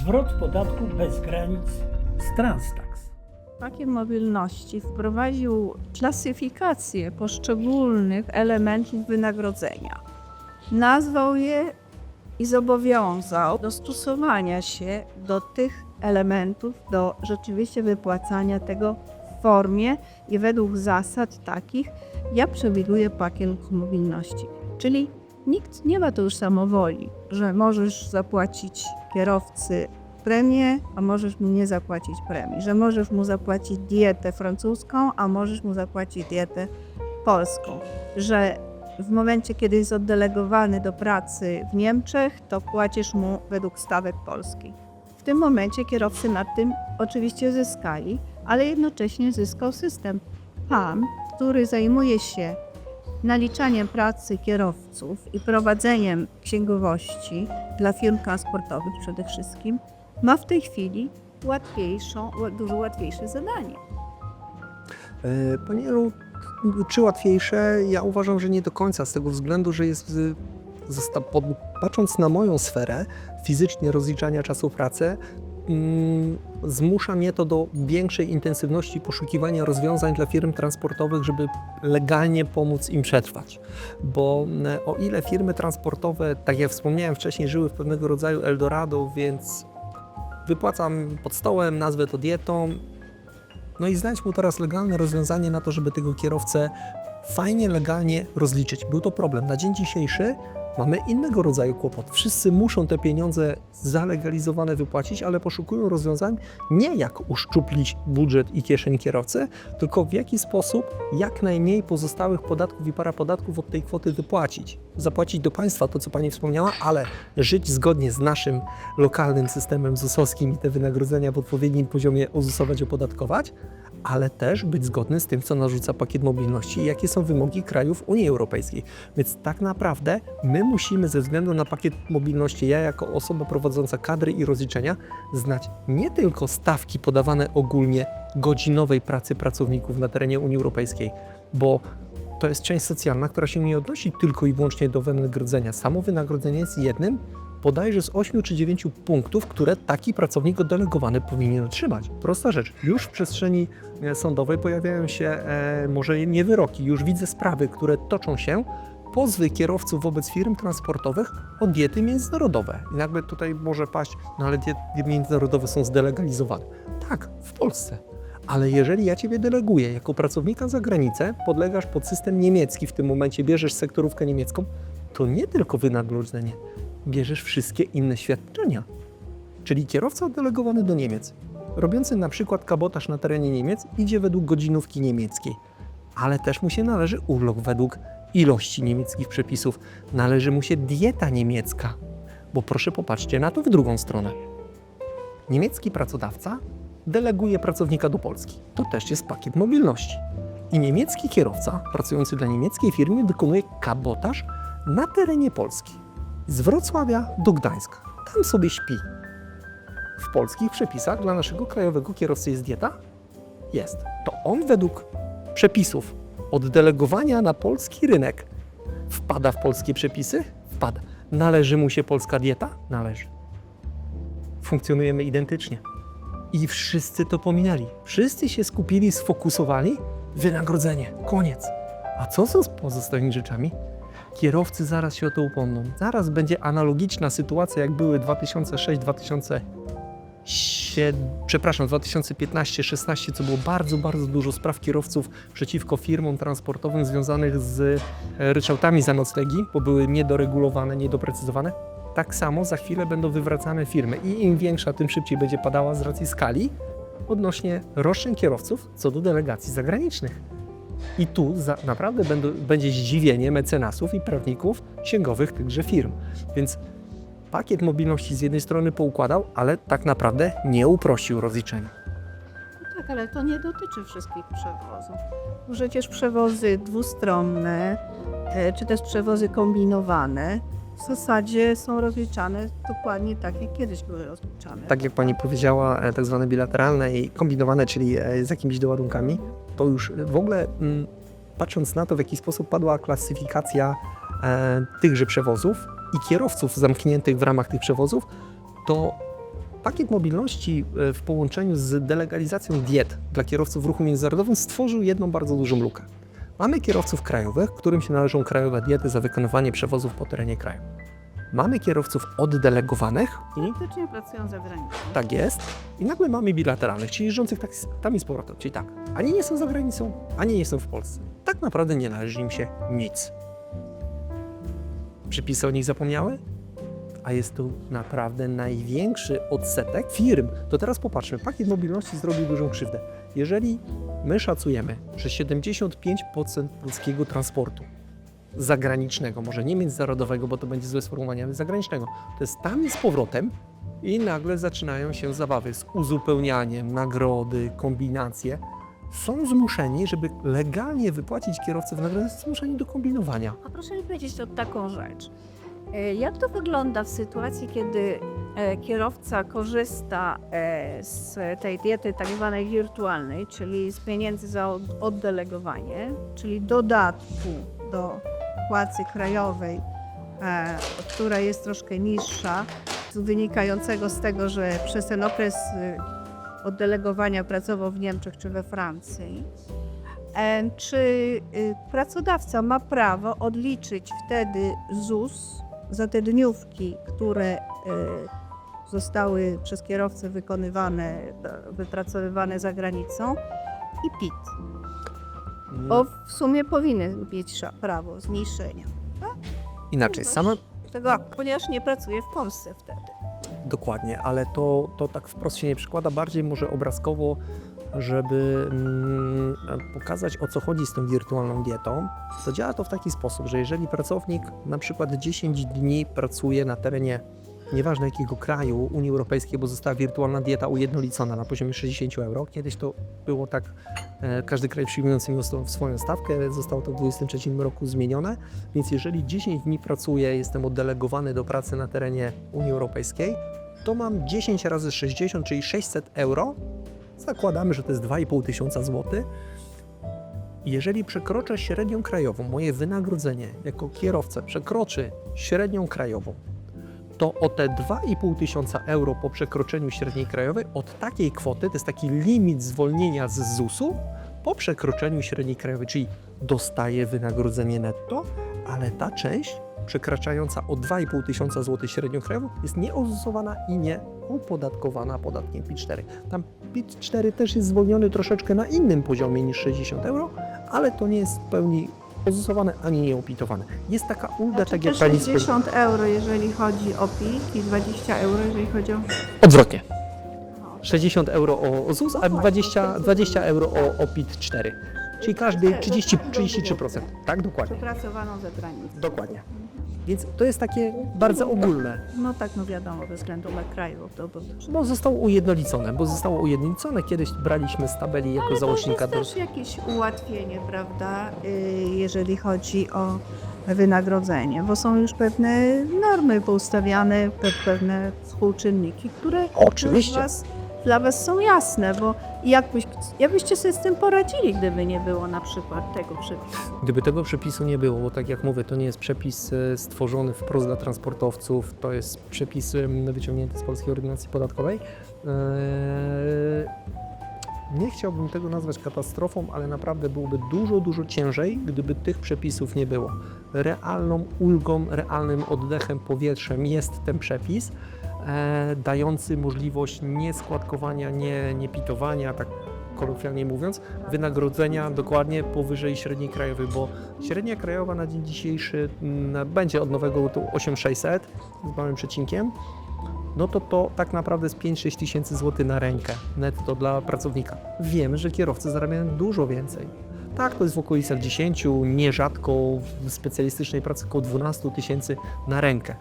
zwrot podatku bez granic z Transtax. Pakiet mobilności wprowadził klasyfikację poszczególnych elementów wynagrodzenia. Nazwał je i zobowiązał do stosowania się do tych elementów, do rzeczywiście wypłacania tego w formie i według zasad takich, jak przewiduje pakiet mobilności. Czyli nikt nie ma tu już samowoli, że możesz zapłacić kierowcy premię, a możesz mu nie zapłacić premii, że możesz mu zapłacić dietę francuską, a możesz mu zapłacić dietę polską, że w momencie, kiedy jest oddelegowany do pracy w Niemczech, to płacisz mu według stawek polskich. W tym momencie kierowcy nad tym oczywiście zyskali, ale jednocześnie zyskał system PAM, który zajmuje się naliczaniem pracy kierowców i prowadzeniem księgowości dla firm transportowych przede wszystkim, ma w tej chwili łatwiejszą, dużo łatwiejsze zadanie. E, Panie Elu, czy łatwiejsze? Ja uważam, że nie do końca, z tego względu, że jest, y, patrząc na moją sferę fizycznie rozliczania czasu pracy, zmusza mnie to do większej intensywności poszukiwania rozwiązań dla firm transportowych, żeby legalnie pomóc im przetrwać. Bo e, o ile firmy transportowe, tak jak wspomniałem wcześniej, żyły w pewnego rodzaju Eldorado, więc wypłacam pod stołem, nazwę to dietą, no i znajdź mu teraz legalne rozwiązanie na to, żeby tego kierowcę fajnie, legalnie rozliczyć. Był to problem. Na dzień dzisiejszy mamy innego rodzaju kłopot. Wszyscy muszą te pieniądze zalegalizowane wypłacić, ale poszukują rozwiązań nie jak uszczuplić budżet i kieszeń kierowcy, tylko w jaki sposób jak najmniej pozostałych podatków i parapodatków od tej kwoty wypłacić. Zapłacić do państwa to, co Pani wspomniała, ale żyć zgodnie z naszym lokalnym systemem ZUS-owskim i te wynagrodzenia w odpowiednim poziomie ozusować, opodatkować, ale też być zgodny z tym, co narzuca pakiet mobilności i jakie są wymogi krajów Unii Europejskiej. Więc tak naprawdę my musimy ze względu na pakiet mobilności, ja jako osoba prowadząca kadry i rozliczenia, znać nie tylko stawki podawane ogólnie godzinowej pracy pracowników na terenie Unii Europejskiej, bo to jest część socjalna, która się nie odnosi tylko i wyłącznie do wynagrodzenia. Samo wynagrodzenie jest jednym bodajże z 8 czy 9 punktów, które taki pracownik oddelegowany powinien otrzymać. Prosta rzecz. Już w przestrzeni e, sądowej pojawiają się e, może nie wyroki, już widzę sprawy, które toczą się, pozwy kierowców wobec firm transportowych o diety międzynarodowe. I nagle tutaj może paść, no ale diety międzynarodowe są zdelegalizowane. Tak, w Polsce. Ale jeżeli ja Ciebie deleguję jako pracownika za granicę, podlegasz pod system niemiecki, w tym momencie bierzesz sektorówkę niemiecką, to nie tylko wynagrodzenie, bierzesz wszystkie inne świadczenia. Czyli kierowca oddelegowany do Niemiec, robiący na przykład kabotaż na terenie Niemiec, idzie według godzinówki niemieckiej, ale też mu się należy urlop według ilości niemieckich przepisów, należy mu się dieta niemiecka, bo proszę popatrzcie na to w drugą stronę. Niemiecki pracodawca deleguje pracownika do Polski. To też jest pakiet mobilności. I niemiecki kierowca pracujący dla niemieckiej firmy wykonuje kabotaż na terenie Polski z Wrocławia do Gdańska. Tam sobie śpi. W polskich przepisach dla naszego krajowego kierowcy jest dieta? Jest. To on według przepisów oddelegowania na polski rynek wpada w polskie przepisy? Wpada. Należy mu się polska dieta? Należy. Funkcjonujemy identycznie. I wszyscy to pominęli. Wszyscy się skupili, sfokusowali. Wynagrodzenie. Koniec. A co z pozostałymi rzeczami? Kierowcy zaraz się o to upomną. Zaraz będzie analogiczna sytuacja, jak były 2006, 2007, przepraszam, 2015-16, co było bardzo, bardzo dużo spraw kierowców przeciwko firmom transportowym związanych z e, ryczałtami za noclegi, bo były niedoregulowane, niedoprecyzowane. Tak samo za chwilę będą wywracane firmy i im większa, tym szybciej będzie padała z racji skali odnośnie roszczeń kierowców co do delegacji zagranicznych. I tu za, naprawdę będą, będzie zdziwienie mecenasów i prawników księgowych tychże firm. Więc pakiet mobilności z jednej strony poukładał, ale tak naprawdę nie uprościł rozliczenia. No tak, ale to nie dotyczy wszystkich przewozów. Przecież przewozy dwustronne, e, czy też przewozy kombinowane w zasadzie są rozliczane dokładnie tak, jak kiedyś były rozliczane. Tak jak pani powiedziała, e, tak zwane bilateralne i kombinowane, czyli e, z jakimiś doładunkami, to już w ogóle mm, patrząc na to, w jaki sposób padła klasyfikacja e, tychże przewozów i kierowców zamkniętych w ramach tych przewozów, to Pakiet mobilności w połączeniu z delegalizacją diet dla kierowców w ruchu międzynarodowym stworzył jedną bardzo dużą lukę. Mamy kierowców krajowych, którym się należą krajowe diety za wykonywanie przewozów po terenie kraju. Mamy kierowców oddelegowanych i Faktycznie pracują za granicą. tak jest. I nagle mamy bilateralnych, czyli jeżdżących tak tam i z powrotem. Czyli tak, ani nie są za granicą, ani nie są w Polsce. Tak naprawdę nie należy im się nic. Przepisy o nich zapomniały? A jest tu naprawdę największy odsetek firm. To teraz popatrzmy, pakiet mobilności zrobił dużą krzywdę. Jeżeli my szacujemy, że 75% polskiego transportu zagranicznego, może nie międzynarodowego, bo to będzie złe sformułowanie, ale zagranicznego, to jest tam i z powrotem, i nagle zaczynają się zabawy z uzupełnianiem, nagrody, kombinacje. Są zmuszeni, żeby legalnie wypłacić kierowcę nagrodę, są zmuszeni do kombinowania. A proszę mi powiedzieć o taką rzecz. E, Jak to wygląda w sytuacji, kiedy kierowca korzysta e, z tej diety tak zwanej wirtualnej, czyli z pieniędzy za od- oddelegowanie, czyli dodatku do płacy krajowej, e, która jest troszkę niższa, wynikającego z tego, że przez ten okres e, oddelegowania pracował w Niemczech czy we Francji. E, Czy pracodawca ma prawo odliczyć wtedy ZUS za te dniówki, które zostały przez kierowcę wykonywane, e, wypracowywane za granicą i PIT? Bo w sumie powinny mieć prawo zmniejszenia Inaczej, sama tego, ponieważ nie pracuje w Polsce wtedy. Dokładnie, ale to, to tak wprost się nie przykłada, bardziej może obrazkowo, żeby mm, pokazać o co chodzi z tą wirtualną dietą. To działa to w taki sposób, że jeżeli pracownik na przykład 10 dni pracuje na terenie nieważne jakiego kraju Unii Europejskiej, bo została wirtualna dieta ujednolicona na poziomie 60 euro. Kiedyś to było tak, e, każdy kraj przyjmujący miał swoją- swoją stawkę, zostało to w 2023 roku zmienione, więc jeżeli 10 dni pracuję, jestem oddelegowany do pracy na terenie Unii Europejskiej, to mam 10 razy 60, czyli 600 euro. Zakładamy, że to jest 2,5 tysiąca złotych. Jeżeli przekroczę średnią krajową, moje wynagrodzenie jako kierowca przekroczy średnią krajową, to o te 2,5 tysiąca euro po przekroczeniu średniej krajowej, od takiej kwoty, to jest taki limit zwolnienia z ZUS-u, po przekroczeniu średniej krajowej, czyli dostaję wynagrodzenie netto, ale ta część przekraczająca o 2,5 tysiąca złotych średnią krajową jest nieozusowana i nie opodatkowana podatkiem PIT-4. Tam PIT-4 też jest zwolniony troszeczkę na innym poziomie niż 60 euro, ale to nie jest w pełni ozusowane ani nieopitowane. Jest taka ulga, Znaczy tak jak pani 60 euro, jeżeli chodzi o PIT i 20 euro, jeżeli chodzi o... Odwrotnie. No, 60 euro o, ZUS, a 20, 20 euro o, o PIT-4. Czyli każdy 30, 33%. Tak, dokładnie. Przepracowaną za granicą. Dokładnie. Więc to jest takie bardzo ogólne. No tak, no wiadomo, bez względu na kraj, bo to... Bo to Bo zostało ujednolicone, bo zostało ujednolicone. Kiedyś braliśmy z tabeli jako Ale to załącznika jest do... też jakieś ułatwienie, prawda, y, jeżeli chodzi o wynagrodzenie, bo są już pewne normy poustawiane, pe- pewne współczynniki, które Oczywiście. Was, dla was są jasne, bo jakbyś, jakbyście sobie z tym poradzili, gdyby nie było na przykład tego przepisu. Gdyby tego przepisu nie było, bo tak jak mówię, to nie jest przepis e, stworzony wprost dla transportowców, to jest przepis wyciągnięty z Polskiej Ordynacji Podatkowej. Eee, Nie chciałbym tego nazwać katastrofą, ale naprawdę byłoby dużo, dużo ciężej, gdyby tych przepisów nie było. Realną ulgą, realnym oddechem, powietrzem jest ten przepis, e, dający możliwość nieskładkowania, nie, nie pitowania, tak kolokwialnie mówiąc, wynagrodzenia dokładnie powyżej średniej krajowej, bo średnia krajowa na dzień dzisiejszy mm, będzie od nowego tu 8600 z małym przecinkiem, no to to tak naprawdę jest 5-6 tysięcy złotych na rękę netto dla pracownika. Wiemy, że kierowcy zarabiają dużo więcej. Tak, to jest w okolicach 10, nierzadko w specjalistycznej pracy około 12 tysięcy na rękę.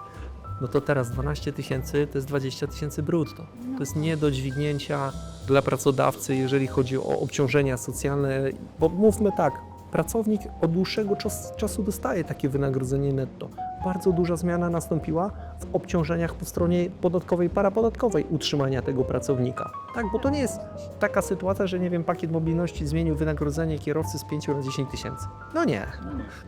No to teraz 12 tysięcy to jest 20 tysięcy brutto. To jest nie do dźwignięcia dla pracodawcy, jeżeli chodzi o obciążenia socjalne, bo mówmy tak, pracownik od dłuższego czas, czasu dostaje takie wynagrodzenie netto. Bardzo duża zmiana nastąpiła w obciążeniach po stronie podatkowej, parapodatkowej utrzymania tego pracownika. Tak, bo to nie jest taka sytuacja, że nie wiem, pakiet mobilności zmienił wynagrodzenie kierowcy z 5 na 10 tysięcy. No nie,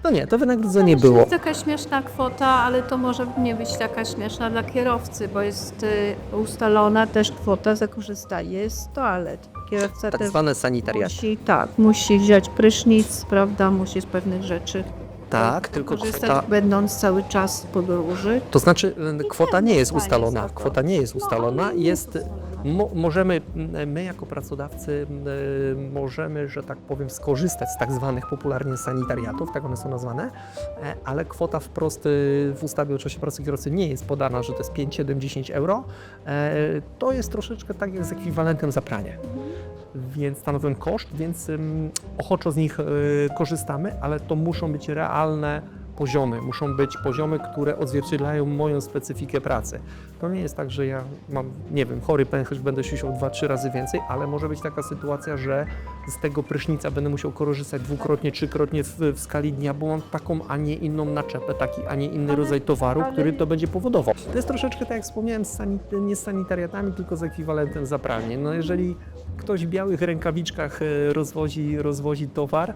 no nie, to wynagrodzenie To było. jest taka śmieszna kwota, ale to może nie być taka śmieszna dla kierowcy, bo jest y, ustalona też kwota za korzystanie z toalet. Kierowca Tak zwane sanitariaty. musi, tak, musi wziąć prysznic, prawda, musi z pewnych rzeczy Tak, tylko korzystać, kwota, będąc cały czas w podróży. To znaczy, e, kwota nie jest Fajnie ustalona. Kwota nie jest ustalona. Jest, jest mo, możemy, m, my jako pracodawcy, e, możemy, że tak powiem, skorzystać z tak zwanych popularnie sanitariatów, tak one są nazwane, e, ale kwota wprost w ustawie o czasie pracy kierowcy nie jest podana, że to jest 5, 7, 10 euro. E, To jest troszeczkę tak jak z ekwiwalentem za pranie. Więc stanowią koszt, więc ym, ochoczo z nich y, korzystamy, ale to muszą być realne poziomy, muszą być poziomy, które odzwierciedlają moją specyfikę pracy. To nie jest tak, że ja mam, nie wiem, chory pęcherz, będę siusiał dwa, trzy razy więcej, ale może być taka sytuacja, że z tego prysznica będę musiał korzystać dwukrotnie, trzykrotnie w, w skali dnia, bo mam taką, a nie inną naczepę, taki, a nie inny Ale- rodzaj towaru, który to będzie powodował. To jest troszeczkę tak, jak wspomniałem, z sanit- nie z sanitariatami, tylko z ekwiwalentem za pranie. No jeżeli ktoś w białych rękawiczkach e, rozwozi, rozwozi towar,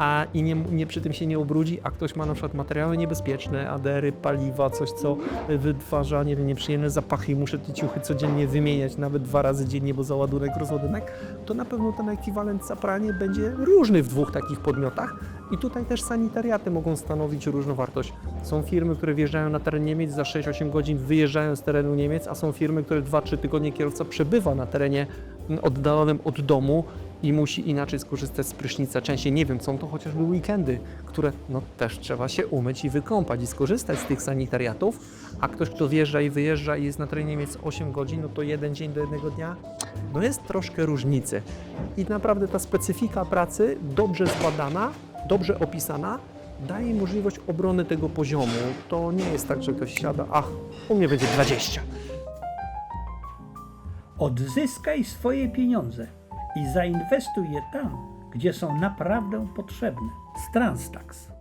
a i nie, nie przy tym się nie ubrudzi, a ktoś ma na przykład materiały niebezpieczne, adery, paliwa, coś co wytwarza nie wiem, nieprzyjemne zapachy i muszę te ciuchy codziennie wymieniać, nawet dwa razy dziennie, bo załadunek, rozładunek, to na pewno ten ekwiwalent za pranie będzie różny w dwóch takich podmiotach i tutaj też sanitariaty mogą stanowić różną wartość. Są firmy, które wjeżdżają na teren Niemiec, za 6-8 godzin wyjeżdżają z terenu Niemiec, a są firmy, które 2-3 tygodnie kierowca przebywa na terenie oddalonym od domu i musi inaczej skorzystać z prysznica. Częściej nie wiem, są to chociażby weekendy, które no, też trzeba się umyć i wykąpać i skorzystać z tych sanitariatów, a ktoś, kto wjeżdża i wyjeżdża i jest na terenie Niemiec 8 godzin, no to jeden dzień do jednego dnia, no jest troszkę różnicy. I naprawdę ta specyfika pracy, dobrze zbadana, dobrze opisana, daje możliwość obrony tego poziomu. To nie jest tak, że ktoś siada, ach, u mnie będzie 20. Odzyskaj swoje pieniądze i zainwestuj je tam, gdzie są naprawdę potrzebne. Transtax.